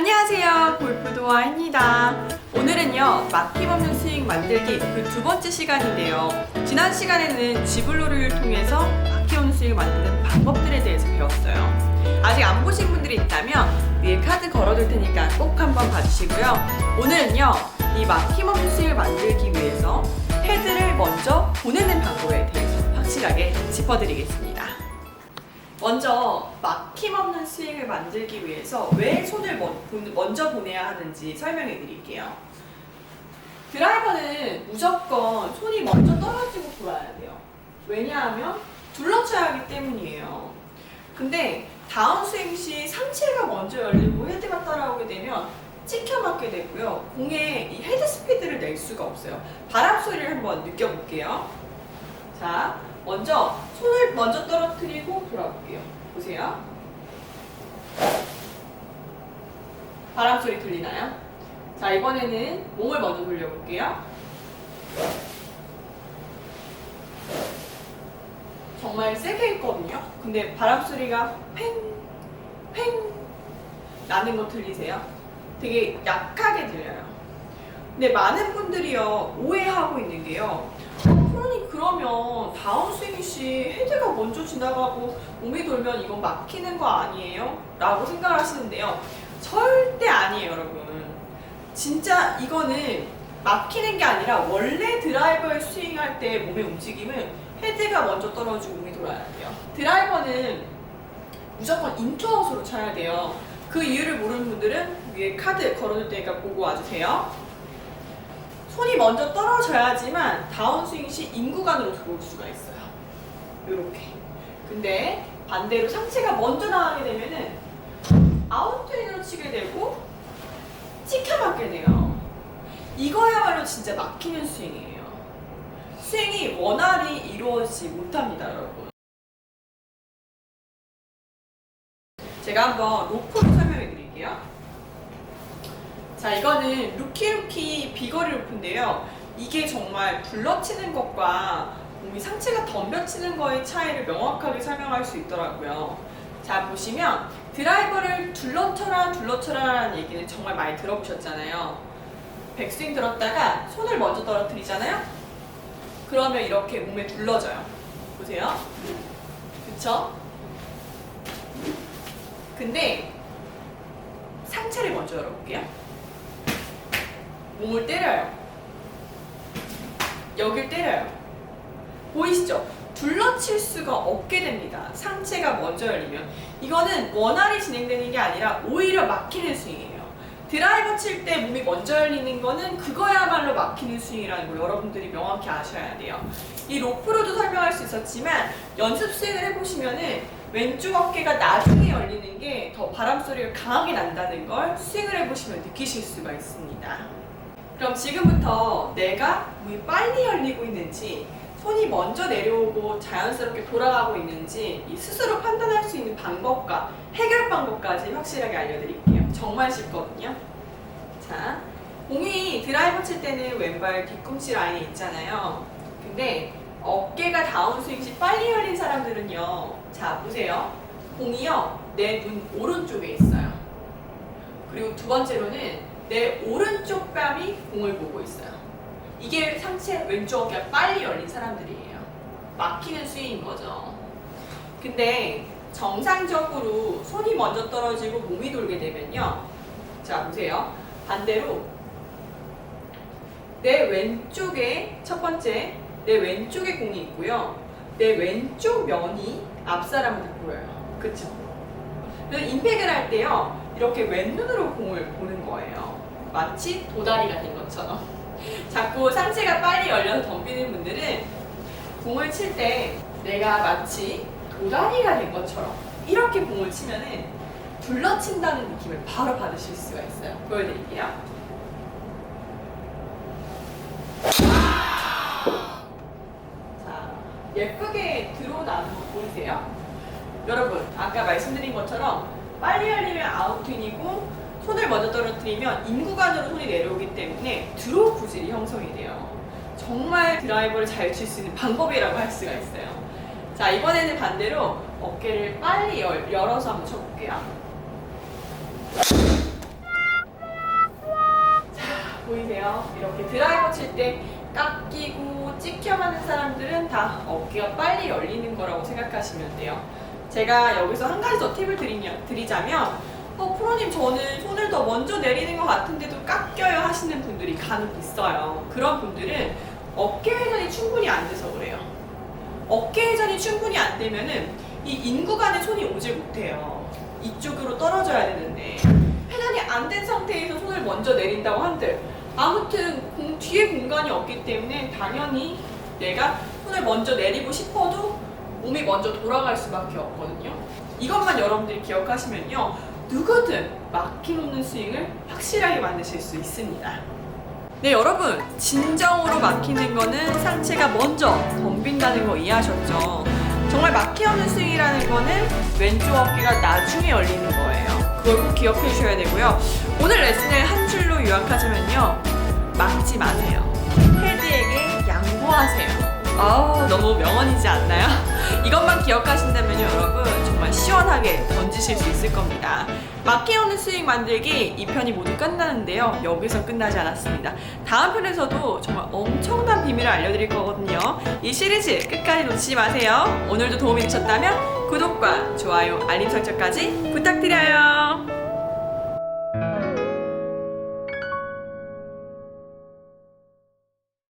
안녕하세요. 골프도아입니다. 오늘은요 막힘없는 스윙 만들기 그 두 번째 시간인데요. 지난 시간에는 지블로를 통해서 막힘없는 스윙을 만드는 방법들에 대해서 배웠어요. 아직 안 보신 분들이 있다면 위에 카드 걸어둘 테니까 꼭 한번 봐주시고요. 오늘은요 이 막힘없는 스윙을 만들기 위해서 헤드를 먼저 보내는 방법에 대해서 확실하게 짚어드리겠습니다 먼저 막힘없는 스윙을 만들기 위해서 왜 손을 먼저 보내야 하는지 설명해 드릴게요. 드라이버는 무조건 손이 먼저 떨어지고 돌아야 돼요. 왜냐하면 둘러쳐야 하기 때문이에요. 근데 다운스윙 시 상체가 먼저 열리고 헤드가 따라오게 되면 찍혀 맞게 되고요. 공에 이 헤드 스피드를 낼 수가 없어요. 바람 소리를 한번 느껴볼게요. 자, 먼저 손을 먼저 떨어뜨리고 돌아볼게요. 보세요. 바람 소리 들리나요? 자, 이번에는 몸을 먼저 돌려볼게요. 정말 세게 했거든요. 근데 바람 소리가 팽, 팽 나는 거 들리세요? 되게 약하게 들려요. 근데 많은 분들이요 오해하고 있는 게요. 어, 프로님 그러면 다운스윙 시 헤드가 먼저 지나가고 몸이 돌면 이건 막히는 거 아니에요? 라고 생각을 하시는데요. 절대 아니에요, 여러분. 진짜 이거는 막히는 게 아니라 원래 드라이버를 스윙할 때 몸의 움직임은 헤드가 먼저 떨어지고 몸이 돌아야 돼요. 드라이버는 무조건 인투아웃으로 쳐야 돼요. 그 이유를 모르는 분들은 위에 카드 걸어둘 테니까 보고 와주세요. 손이 먼저 떨어져야지만 다운스윙 시 인구간으로 들어올 수가 있어요. 요렇게. 근데 반대로 상체가 먼저 나가게 되면은 아웃트윈으로 치게 되고 찍혀 맞게 돼요. 이거야말로 진짜 막히는 스윙이에요. 스윙이 원활히 이루어지지 못합니다, 여러분. 제가 한번 드릴게요. 자, 이거는 루키루키 비거리 로프인데요. 이게 정말 굴러치는 것과 몸이 상체가 덤벼치는 거의 차이를 명확하게 설명할 수 있더라고요. 자, 보시면 드라이버를 둘러쳐라 둘러쳐라라는 얘기는 정말 많이 들어보셨잖아요. 백스윙 들었다가 손을 먼저 떨어뜨리잖아요. 그러면 이렇게 몸에 둘러져요. 보세요. 그쵸? 근데 상체를 먼저 열어볼게요. 몸을 때려요. 여길 때려요. 보이시죠? 둘러칠 수가 없게 됩니다. 상체가 먼저 열리면. 이거는 원활히 진행되는 게 아니라 오히려 막히는 스윙이에요. 드라이버 칠 때 몸이 먼저 열리는 거는 그거야말로 막히는 스윙이라는 거 여러분들이 명확히 아셔야 돼요. 이 로프로도 설명할 수 있었지만 연습 스윙을 해보시면은 왼쪽 어깨가 나중에 열리는 게 더 바람 소리가 강하게 난다는 걸 스윙을 해보시면 느끼실 수가 있습니다. 그럼 지금부터 내가 몸이 빨리 열리고 있는지 손이 먼저 내려오고 자연스럽게 돌아가고 있는지 이 스스로 판단할 수 있는 방법과 해결 방법까지 확실하게 알려드릴게요. 정말 쉽거든요. 자, 공이 드라이버 칠 때는 왼발 뒤꿈치 라인에 있잖아요. 근데 어깨가 다운스윙 시 빨리 열린 사람들은요. 자, 보세요. 공이요. 내 눈 오른쪽에 있어요. 그리고 두 번째로는 내 오른쪽 뺨이 공을 보고 있어요. 이게 상체 왼쪽 어깨가 빨리 열린 사람들이에요. 막히는 스윙인 거죠. 근데 정상적으로 손이 먼저 떨어지고 몸이 돌게 되면요. 자, 보세요. 반대로 내 왼쪽에 첫 번째 내 왼쪽에 공이 있고요. 내 왼쪽 면이 앞 사람한테 보여요. 그쵸? 그래서 임팩을 할 때요. 이렇게 왼눈으로 공을 보는 거예요. 마치 도다리가 된 것처럼. 자꾸 상체가 빨리 열려서 덤비는 분들은 공을 칠 때 내가 마치 도다리가 된 것처럼 이렇게 공을 치면은 둘러친다는 느낌을 바로 받으실 수가 있어요. 보여드릴게요. 자, 예쁘게 들어오는 거 보이세요? 여러분, 아까 말씀드린 것처럼 빨리 열리면 아웃윈이고 손을 먼저 떨어뜨리면 인구간으로 손이 내려오기 때문에 드로우 구질이 형성이 돼요. 정말 드라이버를 잘 칠 수 있는 방법이라고 할 수가 있어요. 자, 이번에는 반대로 어깨를 빨리 열, 열어서 한번 쳐볼게요. 돼요. 이렇게 드라이버 칠 때 깎이고 찍혀가는 사람들은 다 어깨가 빨리 열리는 거라고 생각하시면 돼요. 제가 여기서 한 가지 더 팁을 드리냐, 드리자면 어, 프로님 저는 손을 더 먼저 내리는 것 같은데도 깎여요 하시는 분들이 간혹 있어요. 그런 분들은 어깨 회전이 충분히 안 돼서 그래요. 어깨 회전이 충분히 안 되면은 이 인구간에 손이 오질 못해요. 이쪽으로 떨어져야 되는데 회전이 안 된 상태에서 손을 먼저 내린다고 한들 아무튼 공- 뒤에 공간이 없기 때문에 당연히 내가 손을 먼저 내리고 싶어도 몸이 먼저 돌아갈 수밖에 없거든요. 이것만 여러분들이 기억하시면요. 누구든 막힘없는 스윙을 확실하게 만드실 수 있습니다. 네, 여러분. 진정으로 막히는 거는 상체가 먼저 덤빈다는 거 이해하셨죠? 정말 막힘없는 스윙이라는 거는 왼쪽 어깨가 나중에 열리는 거예요. 그걸 꼭 기억해 주셔야 되고요. 오늘 레슨을 한 줄로 요약하자면요. 막지 마세요. 헤드에게 양보하세요. 아우, 너무 명언이지 않나요? 이것만 기억하신다면 여러분 시원하게 던지실 수 있을 겁니다. 막힘 없는 스윙 만들기 2편이 모두 끝나는데요. 여기서 끝나지 않았습니다. 다음 편에서도 정말 엄청난 비밀을 알려드릴 거거든요. 이 시리즈 끝까지 놓치지 마세요. 오늘도 도움이 되셨다면 구독과 좋아요, 알림 설정까지 부탁드려요.